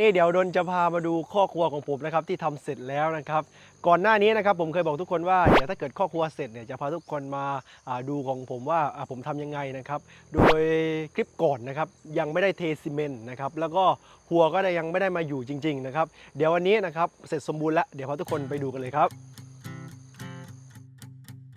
นี่เดี๋ยวดนจะพามาดูข้อครัวของผมนะครับที่ทำเสร็จแล้วนะครับก่อนหน้านี้นะครับผมเคยบอกทุกคนว่าเดี๋ยวถ้าเกิดข้อครัวเสร็จเนี่ยจะพาทุกคนมาดูของผมว่าผมทำยังไงนะครับโดยคลิปก่อนนะครับยังไม่ได้เทซีเมนต์นะครับแล้วก็หัวก็ยังไม่ได้มาอยู่จริงๆนะครับเดี๋ยววันนี้นะครับเสร็จสมบูรณ์แล้วเดี๋ยวพาทุกคนไปดูกันเลยครับ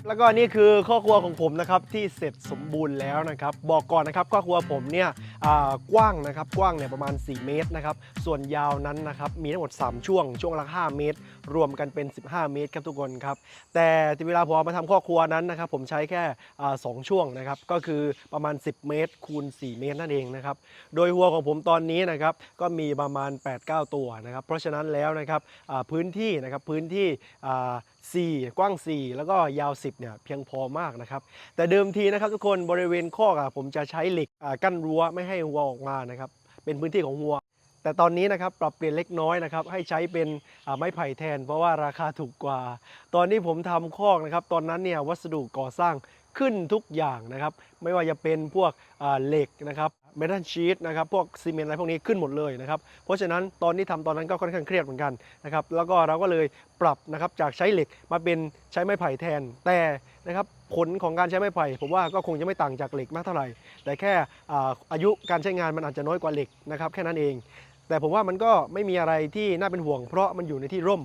แล้วก็นี่คือข้อครัวของผมนะครับที่เสร็จสมบูรณ์แล้วนะครับ บอกก่อนนะครับข้อครัวผมเนี่ยอ่ากว้างนะครับกว้างเนี่ยประมาณ 4 เมตรนะครับส่วนยาวนั้นนะครับมีทั้งหมด 3 ช่วง ช่วงละ 5 เมตร รวมกันเป็น 15 เมตรครับทุกคนครับแต่เวลาผมเอามาทำข้อครัวนั้นนะครับผมใช้แค่อ่าสองช่วงนะครับก็คือประมาณ 10 เมตร คูณ 4 เมตรนั่นเองนะครับโดยหัวของผมตอนนี้นะครับก็มีประมาณ 8-9 ตัวนะครับเพราะฉะนั้นแล้วนะครับอ่าพื้นที่นะครับพื้นที่อ่า4กว้าง 4 แล้วก็ยาว 10เนี่ยเพียงพอมากนะครับ แต่เดิมทีนะครับทุกคนบริเวณคอกอะผมจะใช้เหล็กกั้นรั้วไม่ให้วัวออกมานะครับเป็นพื้นที่ของวัว แต่ตอนนี้นะครับปรับเปลี่ยนเล็กน้อยนะครับให้ใช้เป็นไม้ไผ่แทน เพราะว่าราคาถูกกว่า ตอนนี้ผมทำคอกนะครับตอนนั้นเนี่ยวัสดุก่อสร้างขึ้นทุกอย่างนะครับ ไม่ว่าจะเป็นพวกเหล็กนะครับ เมทัลชีตนะครับพวกซีเมนต์อะไรพวกนี้ขึ้นหมดเลยนะครับเพราะฉะนั้นตอนที่ทำตอนนั้นก็ค่อนข้างเครียดเหมือนกันนะครับแล้วก็เราก็เลยปรับนะครับจากใช้เหล็กมาเป็นใช้ไม้ไผ่แทน แต่นะครับผลของการใช้ไม้ไผ่ผมว่าก็คงจะไม่ต่างจากเหล็กมากเท่าไหร่ แต่แค่อ่อายุการใช้งานมันอาจจะน้อยกว่าเหล็กนะครับแค่นั้นเอง แต่ผมว่ามันก็ไม่มีอะไรที่น่าเป็นห่วง เพราะมันอยู่ในที่ร่ม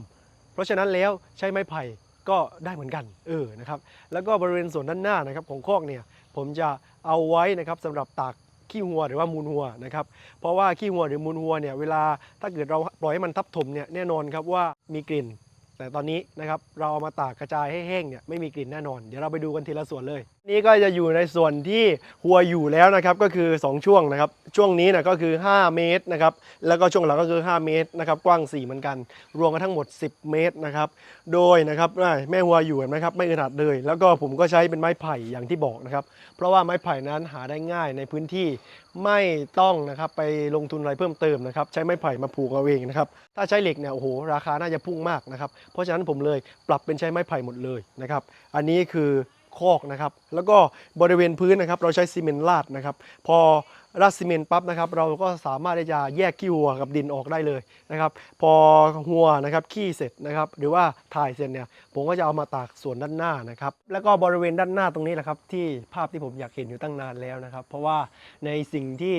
เพราะฉะนั้นแล้วใช้ไม้ไผ่ก็ได้เหมือนกันเออนะครับแล้วก็บริเวณส่วนด้านหน้านะครับของคอกเนี่ยผมจะเอาไว้นะครับสำหรับตาก ขี้วัวหรือว่ามูลวัวนะครับเพราะว่าขี้วัวหรือมูลวัวเนี่ยเวลาถ้าเกิดเราปล่อยให้มันทับถมเนี่ยแน่นอนครับว่ามีกลิ่น แต่ตอนนี้นะครับเราเอามาตากกระจายให้แห้งเนี่ยไม่มีกลิ่นแน่นอน เดี๋ยวเราไปดูกันทีละส่วนเลย นี่ก็จะอยู่ในส่วนที่หัวอยู่แล้วนะครับก็คือ 2 ช่วงนะครับช่วงนี้นะก็คือ 5 เมตรนะครับแล้วก็ช่วงหลังก็คือ 5 เมตรนะครับกว้าง 4 เหมือนกัน รวมกันทั้งหมด 10 เมตรนะครับโดยนะครับแม่หัวอยู่เห็นไหมครับไม่อึดอัดเลย แล้วก็ผมก็ใช้เป็นไม้ไผ่อย่างที่บอกนะครับเพราะว่าไม้ไผ่นั้นหาได้ง่ายในพื้นที่ไม่ต้องนะครับไปลงทุนอะไรเพิ่มเติมนะครับใช้ไม้ไผ่มาผูกเอาเองนะครับถ้าใช้เหล็กเนี่ยโอ้โหราคาน่าจะพุ่งมากนะครับเพราะฉะนั้นผมเลยปรับเป็นใช้ไม้ไผ่หมดเลยนะครับ อันนี้คือคอกนะครับ แล้วก็บริเวณพื้นนะครับ เราใช้ซีเมนต์ลาดนะครับ พอราดซีเมนต์ปั๊บนะครับ เราก็สามารถที่จะแยกขี้วัวกับดินออกได้เลยนะครับ พอหัวนะครับขี้เสร็จนะครับ หรือว่าถ่ายเสร็จเนี่ย ผมก็จะเอามาตากส่วนด้านหน้านะครับ แล้วก็บริเวณด้านหน้าตรงนี้แหละครับ ที่ภาพที่ผมอยากเห็นอยู่ตั้งนานแล้วนะครับ เพราะว่าในสิ่งที่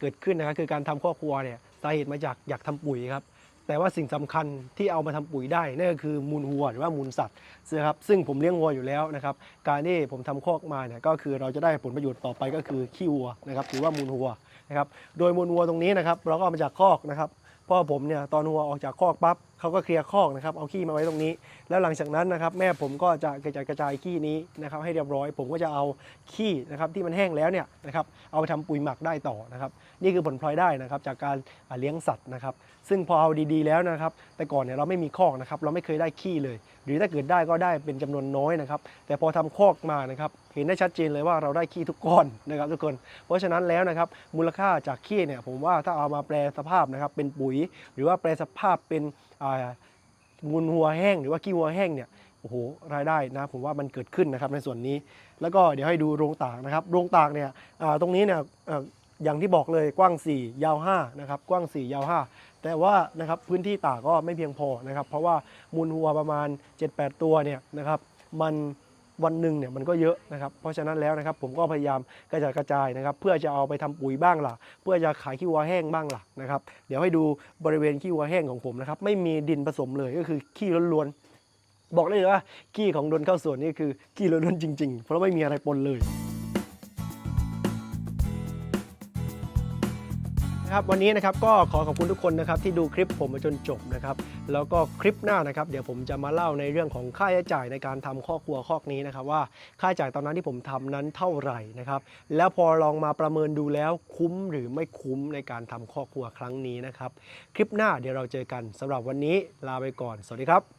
เกิดขึ้นนะครับคือการทำครอบครัวเนี่ยสาเหตุมาจากอยากทำปุ๋ยครับ แต่ว่าสิ่งสำคัญที่เอามาทำปุ๋ยได้นั่นก็คือมูลวัวหรือว่ามูลสัตว์นะครับซึ่งผมเลี้ยงวัวอยู่แล้วนะครับการที่ผมทำคอกมาเนี่ยก็คือเราจะได้ผลประโยชน์ต่อไปก็คือขี้วัวนะครับหรือว่ามูลวัวนะครับโดยมูลวัวตรงนี้นะครับเราก็เอามาจากคอกนะครับพ่อผมเนี่ยตอนวัวออกจากคอกปั๊บ เขาก็เคลียร์คอกนะครับเอาขี้มาไว้ตรงนี้ แล้วหลังจากนั้นนะครับแม่ผมก็จะกระจายกระจายขี้นี้นะครับให้เรียบร้อย ผมก็จะเอาขี้นะครับที่มันแห้งแล้วเนี่ยนะครับเอาไปทำปุ๋ยหมักได้ต่อนะครับนี่คือผลพลอยได้นะครับจากการเลี้ยงสัตว์นะครับซึ่งพอเอาดีๆ แล้วนะครับแต่ก่อนเนี่ยเราไม่มีคอกนะครับเราไม่เคยได้ขี้เลย หรือถ้าเกิดได้ก็ได้เป็นจำนวนน้อยนะครับแต่พอทำคอกมานะครับเห็นได้ชัดเจนเลยว่าเราได้ขี้ทุกก้อนนะครับทุกคน เพราะฉะนั้นแล้วนะครับมูลค่าจากขี้เนี่ยผมว่าถ้าเอามาแปลสภาพนะครับเป็นปุ๋ย หรือว่าแปลสภาพเป็น มูลหัวแห้งหรือว่าขี้วัวแห้งเนี่ยโอ้โหรายได้นะผมว่ามันเกิดขึ้นนะครับในส่วนนี้ แล้วก็เดี๋ยวให้ดูโรงตากนะครับโรงตากเนี่ยตรงนี้เนี่ยเอ่ออย่างที่บอกเลยกว้าง 4 ยาว5นะครับกว้าง 4 ยาว 5 แต่ว่านะครับพื้นที่ตากก็ไม่เพียงพอนะครับเพราะว่ามูลวัวประมาณ 7-8 ตัวเนี่ยนะครับมัน วันหนึ่งเนี่ยมันก็เยอะนะครับ เพราะฉะนั้นแล้วนะครับผมก็พยายามกระจายกระจายนะครับ เพื่อจะเอาไปทำปุ๋ยบ้างล่ะ เพื่อจะขายขี้วัวแห้งบ้างล่ะนะครับ เดี๋ยวให้ดูบริเวณขี้วัวแห้งของผมนะครับ ไม่มีดินผสมเลยก็คือขี้ล้วนๆบอกเลยว่าขี้ของดนข้าวสวนนี่คือขี้ล้วนๆจริง ๆ เพราะไม่มีอะไรปนเลย ครับวันนี้นะครับก็ขอขอบคุณทุกคนนะครับที่ดูคลิปผมมาจนจบนะครับแล้วก็คลิปหน้านะครับเดี๋ยวผมจะมาเล่าในเรื่องของค่าใช้จ่ายในการทำข้อครัวคอกนี้นะครับว่าค่าใช้จ่ายตอนนั้นที่ผมทำนั้นเท่าไหร่นะครับแล้วพอลองมาประเมินดูแล้วคุ้มหรือไม่คุ้มในการทำข้อครัวครั้งนี้นะครับคลิปหน้าเดี๋ยวเราเจอกันสำหรับวันนี้ลาไปก่อน สวัสดีครับ